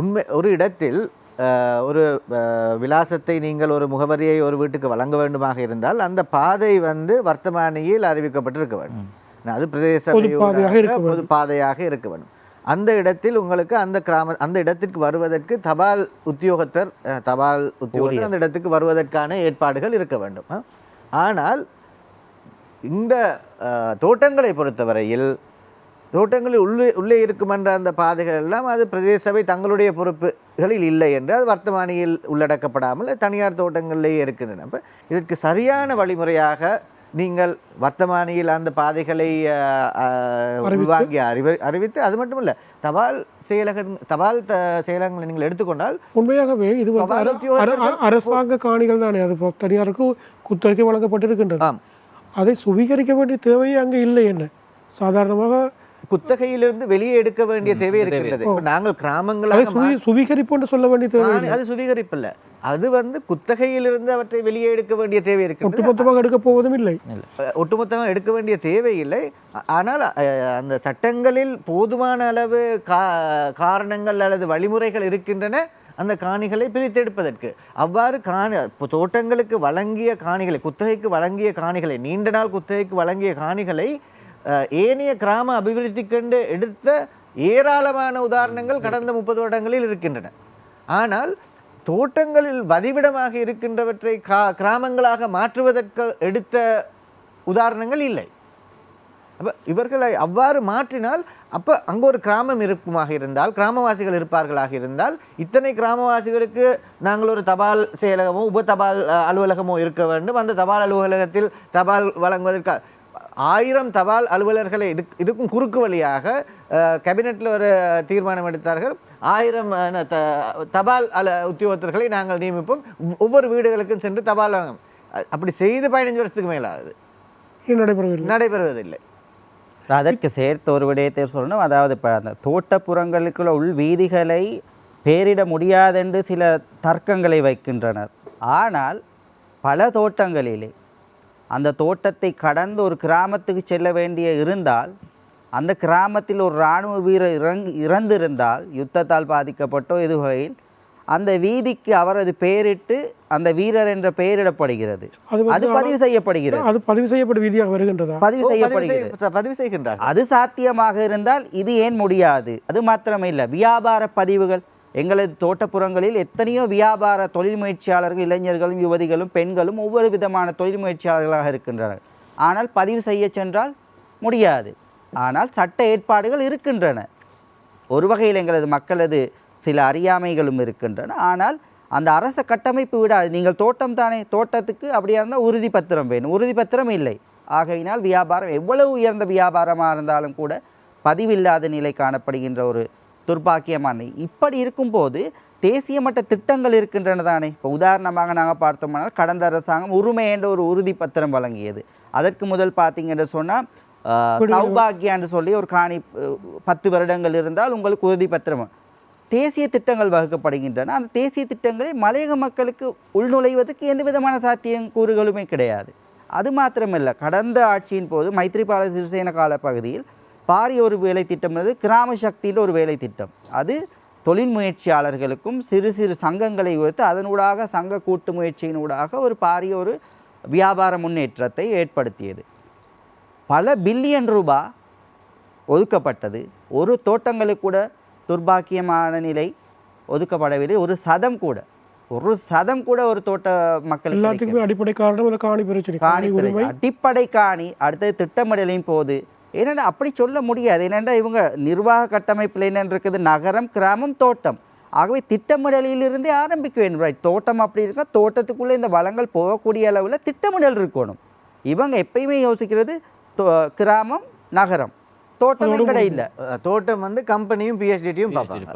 உண்மை ஒரு இடத்தில் ஒரு விலாசத்தை நீங்கள் ஒரு முகவரியை ஒரு வீட்டுக்கு வழங்க வேண்டுமாக இருந்தால் அந்த பாதை வந்து வர்த்தமானியில் அறிவிக்கப்பட்டிருக்க வேண்டும். அது பிரதேச பொது பாதையாக இருக்க வேண்டும். அந்த இடத்தில் உங்களுக்கு அந்த கிராம அந்த இடத்திற்கு வருவதற்கு தபால் உத்தியோகத்தர் தபால் உத்தியோகத்தர் அந்த இடத்துக்கு வருவதற்கான ஏற்பாடுகள் இருக்க வேண்டும். ஆனால் இந்த தோட்டங்களை பொறுத்தவரையில் தோட்டங்களில் உள்ளே உள்ளே இருக்கும் என்ற அந்த பாதைகள் எல்லாம் அது பிரதேச சபை தங்களுடைய பொறுப்புகளில் இல்லை என்று அது வர்த்தமானியில் உள்ளடக்கப்படாமல் தனியார் தோட்டங்களிலேயே இருக்கின்றன. அப்ப இதற்கு சரியான வழிமுறையாக நீங்கள் வர்த்தமானியில் அந்த பாதைகளை? உள்வாங்கி அறிவி அறிவித்து அது மட்டுமல்ல தபால் செயலக தபால் த செயலகங்களை நீங்கள் எடுத்துக்கொண்டால் உண்மையாகவே இது அரசாங்க காணிகள் தானே அது தனியாருக்கு குத்தகைக்கு வழங்கப்பட்டிருக்கின்றது. ஆம். அதை சுவீகரிக்க வேண்டிய தேவையே அங்கே இல்லை என்ன? சாதாரணமாக குத்தகையிலிருந்து வெளியே எடுக்க வேண்டிய தேவை இருக்கின்றது. இப்ப நாங்கள் கிராமங்களாக சுவி சுவீகரிப்பு என்று சொல்ல வேண்டிய தேவை அது சுவீகரிப்பு இல்ல அது வந்து குத்தகையிலிருந்து அவற்றை வெளியே எடுக்க வேண்டிய தேவை இருக்கிறது ஒட்டுமொத்தமாக எடுக்க போவதும் இல்லை. ஒட்டுமொத்தமாக எடுக்க வேண்டிய தேவையில்லை ஆ- ஆனால் அந்த சட்டங்களில் போதுமான அளவு கா காரணங்கள் அல்லது வழிமுறைகள் இருக்கின்றன. அந்த காணிகளை பிரித்தெடுப்பதற்கு அவ்வாறு காணி தோட்டங்களுக்கு வழங்கிய காணிகளை குத்தகைக்கு வழங்கிய காணிகளை நீண்ட நாள் குத்தகைக்கு வழங்கிய காணிகளை ஏனைய கிராம அபிவிருத்திக்கென்று எடுத்த ஏராளமான உதாரணங்கள் கடந்த முப்பது வருடங்களில் இருக்கின்றன. ஆனால் தோட்டங்களில் வதிவிடமாக இருக்கின்றவற்றை கா கிராமங்களாக மாற்றுவதற்கு எடுத்த உதாரணங்கள் இல்லை. அப்ப இவர்களை அவ்வாறு மாற்றினால் அப்ப அங்க ஒரு கிராமம் இருக்குமாக இருந்தால் கிராமவாசிகள் இருப்பார்களாக இருந்தால் இத்தனை கிராமவாசிகளுக்கு நாங்கள் ஒரு தபால் செயலகமோ உப தபால் அலுவலகமோ இருக்க வேண்டும். அந்த தபால் அலுவலகத்தில் தபால் வழங்குவதற்கு ஆயிரம் தபால் அலுவலர்களை இது இதுக்கும் குறுக்கு வழியாக அஹ், கேபினெட்ல ஒரு தீர்மானம் எடுத்தார்கள். ஆயிரம் த- தபால் அல உத்தியோகத்தர்களை நாங்கள் நியமிப்போம். ஒவ்- ஒவ்வொரு வீடுகளுக்கும் சென்று தபால் வழங்கும் அ- அப்படி செய்து பதினஞ்சு வருஷத்துக்கு மேலாகுது. இது நடைபெறவில்லை. நடைபெறுவதில்லை. அதற்கு சேர்த்து ஒரு விடயத்தை சொல்லணும். அதாவது இப்போ அந்த தோட்டப்புறங்களுக்குள்ள உள் வீதிகளை பேரிட முடியாதென்று சில தர்க்கங்களை வைக்கின்றனர். ஆனால் பல தோட்டங்களிலே அந்த தோட்டத்தை கடந்து ஒரு கிராமத்துக்கு செல்ல வேண்டிய இருந்தால் அந்த கிராமத்தில் ஒரு இராணுவ வீரர் இறங் இறந்திருந்தால் யுத்தத்தால் பாதிக்கப்பட்டோ இது வகையில் அந்த வீதிக்கு அவரது பெயரிட்டு அந்த வீரர் என்ற பெயரிடப்படுகிறது. அது பதிவு செய்யப்படுகிறது. அது பதிவு செய்யப்பட்ட விதியாக வருகின்றதா? பதிவு செய்யப்படுகிறது. செய்- பதிவு செய்கின்றார் அது சாத்தியமாக இருந்தால் இது ஏன் முடியாது? அது மாத்திரமே இல்லை. வியாபார பதிவுகள் எங்களது தோட்டப்புறங்களில் எத்தனையோ வியாபார தொழில் முயற்சியாளர்கள் இளைஞர்களும் யுவதிகளும் பெண்களும் ஒவ்வொரு விதமான தொழில் முயற்சியாளர்களாக இருக்கின்றனர். ஆனால் பதிவு செய்ய சென்றால் முடியாது. ஆனால் சட்ட ஏற்பாடுகள் இருக்கின்றன. ஒரு வகையில் எங்களது மக்களது சில அறியாமைகளும் இருக்கின்றன. ஆனால் அந்த அரச கட்டமைப்பு விடாது. நீங்கள் தோட்டம் தானே தோட்டத்துக்கு அப்படியா இருந்தால் உறுதி பத்திரம் வேணும். உறுதி பத்திரம் இல்லை. ஆகையினால் வியாபாரம் எவ்வளவு உயர்ந்த வியாபாரமாக இருந்தாலும் கூட பதிவில்லாத நிலை காணப்படுகின்ற ஒரு துர்பாக்கியமான இப்படி இருக்கும்போது தேசிய மட்ட திட்டங்கள் இருக்கின்றன தானே. இப்போ உதாரணமாக நாங்கள் பார்த்தோம்னால் கடந்த அரசாங்கம் உரிமை என்ற ஒரு உறுதி பத்திரம் வழங்கியது. அதற்கு முதல் பார்த்தீங்கன்னு சொன்னால் சௌபாகியான்னு சொல்லி ஒரு காணி பத்து வருடங்கள் இருந்தால் உங்களுக்கு உறுதி பத்திரம். தேசிய திட்டங்கள் வகுக்கப்படுகின்றன. அந்த தேசிய திட்டங்களை மலையக மக்களுக்கு உள்நுழைவதற்கு எந்த விதமான சாத்தியக்கூறுகளுமே கிடையாது. அது மாத்திரமல்ல. கடந்த ஆட்சியின் போது மைத்ரிபால சிறிசேன கால பகுதியில் பாரிய ஒரு வேலை திட்டம் இருந்தது கிராம சக்தியில் ஒரு வேலை திட்டம் அது தொழில் முயற்சியாளர்களுக்கும் சிறு சிறு சங்கங்களை உயர்த்து அதனூடாக சங்க கூட்டு முயற்சியினூடாக ஒரு பாரிய ஒரு வியாபார முன்னேற்றத்தை ஏற்படுத்தியது. பல பில்லியன் ரூபாய் ஒதுக்கப்பட்டது. ஒரு தோட்டங்களுக்கு கூட துர்பாக்கியமான நிலை ஒதுக்கப்படவில்லை. ஒரு சதம் கூட. ஒரு சதம் கூட ஒரு தோட்ட மக்களுக்கு எல்லாத்துக்குமே அடிப்படை காரணம் காணி பிரச்சனை காணி அடிப்படை காணி அடுத்தது திட்டமிடலின் போது ஏனென்றா அப்படி சொல்ல முடியாது. ஏனென்றா இவங்க நிர்வாக கட்டமைப்பில் என்னென்னு இருக்குது? நகரம் கிராமம் தோட்டம். ஆகவே திட்டமிடலிலிருந்தே ஆரம்பிக்க வேண்டும் ரைட் தோட்டம் அப்படி இருக்கா? தோட்டத்துக்குள்ளே இந்த வளங்கள் போகக்கூடிய அளவில் திட்டமிடல் இருக்கணும். இவங்க எப்பயுமே யோசிக்கிறது தோ- கிராமம் நகரம். தோட்டம் எங்கட இல்லை. தோட்டம் வந்து கம்பெனியும் பிஹெச்டியும் பார்ப்பாங்க.